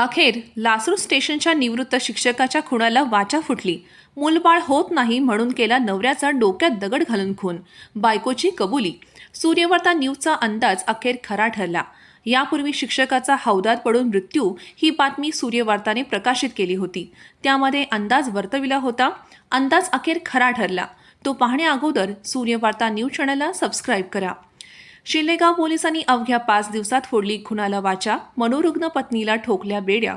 अखेर लासूर स्टेशनच्या निवृत्त शिक्षकाच्या खुणाला वाचा फुटली. मूलबाळ होत नाही म्हणून केला नवऱ्याचा डोक्यात दगड घालून खून. बायकोची कबुली. सूर्यवर्ता न्यूजचा अंदाज अखेर खरा ठरला. यापूर्वी शिक्षकाचा हौदात पडून मृत्यू ही बातमी सूर्यवार्ताने प्रकाशित केली होती. त्यामध्ये अंदाज वर्तविला होता. अंदाज अखेर खरा ठरला. तो पाहण्या अगोदर सूर्यवार्ता न्यूज चॅनलला सबस्क्राईब करा. शिल्लेगाव पोलिसांनी अवघ्या पाच दिवसात फोडली खुनाला वाचा मनोरुग्ण पत्नीला ठोकल्या बेड्या.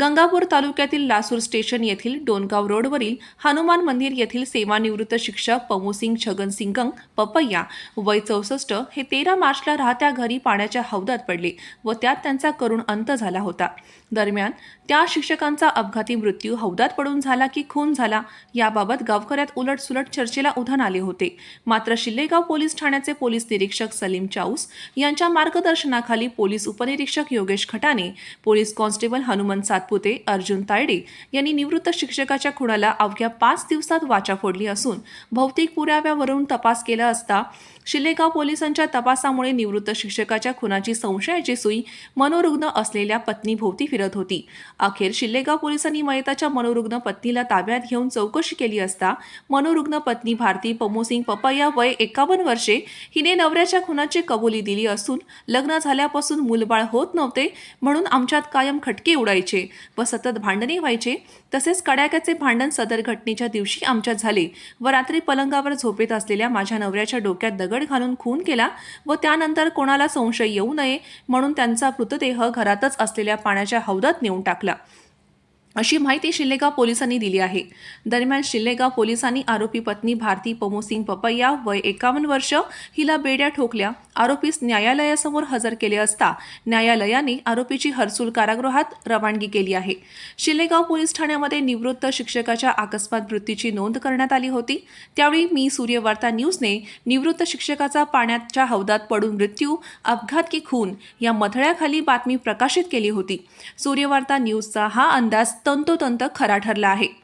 गंगापूर तालुक्यातील लासूर स्टेशन येथील डोनगाव रोडवरील हनुमान मंदिर येथील सेवानिवृत्त शिक्षक पमूसिंग छगन सिंगंग पपय्या वय चौसष्ट हे तेरा मार्चला राहत्या घरी पाण्याच्या हौदात पडले व त्यात त्यांचा करुण अंत झाला होता. दरम्यान त्या शिक्षकांचा अपघाती मृत्यू हौदात पडून झाला की खून झाला याबाबत गावकऱ्यात उलटसुलट चर्चेला उधाण आले होते. मात्र शिल्लेगाव पोलीस ठाण्याचे पोलीस निरीक्षक सलीम सलीम चाऊस यांच्या मार्गदर्शनाखाली पोलीस उपनिरीक्षक योगेश खटाने पोलीस कॉन्स्टेबल हनुमंत सातपुते अर्जुन तायडे यांनी निवृत्त शिक्षकाच्या खुणाला अवघ्या पाच दिवसात वाचा फोडली असून भौतिक पुराव्यावरून तपास केला असता शिलेगाव पोलिसांच्या तपासामुळे निवृत्त शिक्षकाच्या खुनाची संशयाची सुई मनोरुग्ण असलेल्या पत्नीभोवती फिरत होती. अखेर शिल्लेगाव पोलिसांनी मयताच्या मनोरुग्ण पत्नीला ताब्यात घेऊन चौकशी केली असता मनोरुग्ण पत्नी भारती पमोसिंग पपया वय एकावन्न वर्षे हिने नवऱ्याच्या खुनाची कबुली दिली असून लग्न झाल्यापासून मूलबाळ होत नव्हते म्हणून आमच्यात कायम खटके उडायचे. व सतत भांडणे व्हायचे. तसेच कडाक्याचे भांडण सदर घटनेच्या दिवशी आमच्यात झाले. व रात्री पलंगावर झोपेत असलेल्या माझ्या नवऱ्याच्या डोक्यात दगड घालून खून केला व त्यानंतर कोणाला संशय येऊ नये म्हणून त्यांचा मृतदेह घरातच असलेल्या पाण्याच्या हौदात नेऊन टाकला. अशी माहिती शिल्लेगाव पोलिसांनी दिली आहे. दरम्यान शिल्लेगाव पोलिसांनी आरोपी पत्नी भारती पमोसिंग पपैया वय एकावन्न वर्ष हिला बेड्या ठोकल्या. आरोपीस न्यायालयासमोर हजर केले असता न्यायालयाने आरोपीची हर्सूल कारागृहात रवानगी केली आहे. शिल्लेगाव पोलीस ठाण्यामध्ये निवृत्त शिक्षकाच्या अकस्मात मृत्यूची नोंद करण्यात आली होती. त्यावेळी मी सूर्यवार्ता न्यूजने निवृत्त शिक्षकाचा पाण्याच्या हौदात पडून मृत्यू अपघात की खून या मथळ्याखाली बातमी प्रकाशित केली होती. सूर्यवार्ता न्यूजचा हा अंदाज तंतोतंत खरा ठरला आहे.